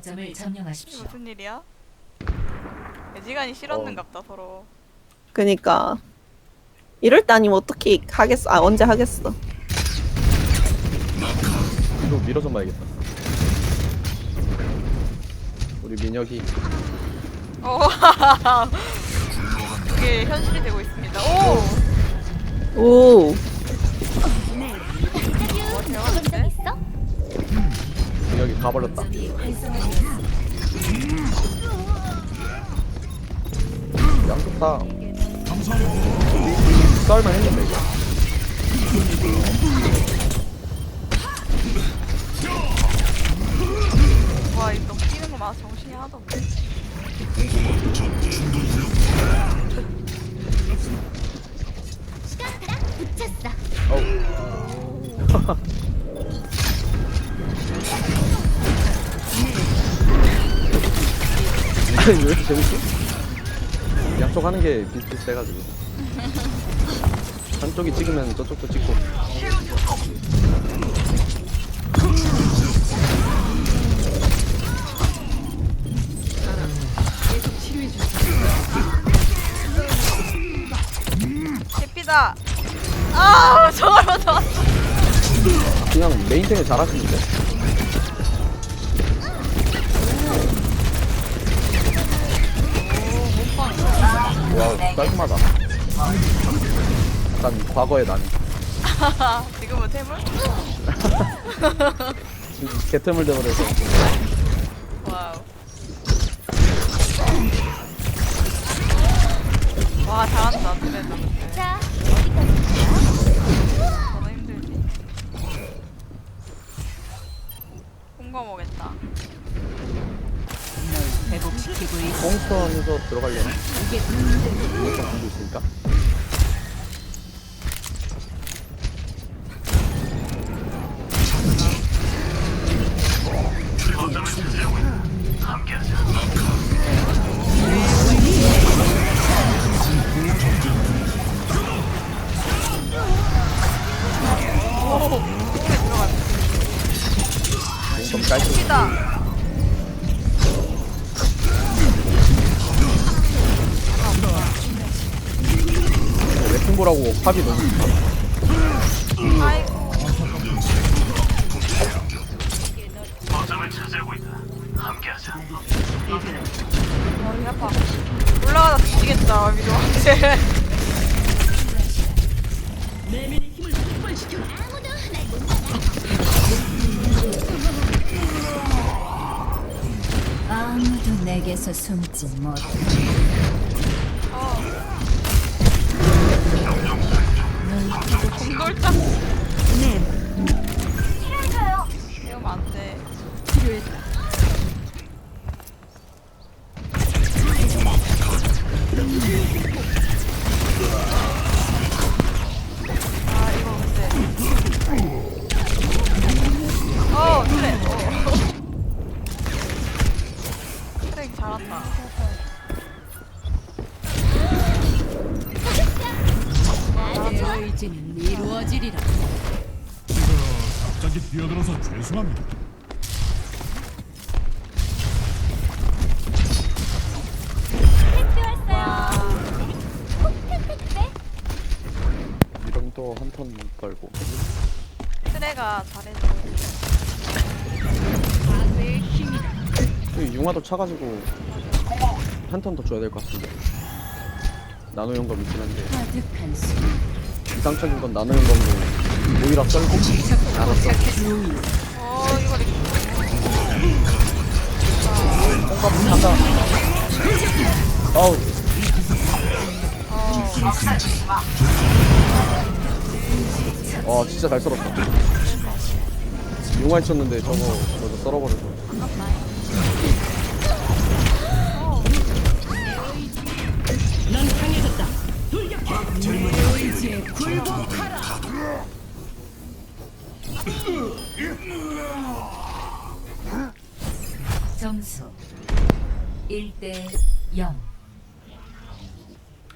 거점을 점령하십시오. 무슨 일이야? 애지간히 싫었는갑다 서로. 그니까 이럴 때 아니면 어떻게 하겠어? 아 언제 하겠어? 이거 밀어 좀 봐야겠다. 우리 민혁이 오, 그게 현실이 되고 있습니다. 오, 오 어, 가버렸다. 양쪽 다 썰만 했는데 이거. 와, 이거 뛰는 거 막 정신이 하나도 없네. 어우. 왜 이렇게 재밌지? 양쪽 하는 게 비슷비슷해가지고 한쪽이 찍으면 저쪽도 찍고 개피다. 아, 저걸 맞아. 그냥 메인탱을 잘하시는데 깔끔하다 약간 과거의 난 지금은 태물? 개틈을 대버려서 와우. 와, 잘한다, 그래도. 근데. 너무 힘들지. 홍거 먹겠다. 회복시키고 있어. 뽕스턴에서 들어가려나? 좀 알고 있으니까 좀 깔끔. 레킹볼하고 팝이 너무 좋다 아이고. 머리 아파. 올라가다 뒤지겠다, 미도한테. 아무도 내게서 숨지 못 해. 공돌짝. 이러면 안 돼. 아, 의지는 이루어지리라. 갑자기 뛰어들어서 죄송합니다. 와. 이러면 또한턴 걸고 트레가 잘해줘. 이 융화도 차가지고 한 턴 더 줘야 될 것 같은데 나노 용검 있긴 한데 가득한 숨. 이상적인 건 나노 용검으로. 오히려 썰고. 알았어 어, 이거 이렇게. 뽕값 차가 어우 와 진짜 잘 썰었다. 융화 쳤는데 저거 저거 썰어버려서 점수 1대 0.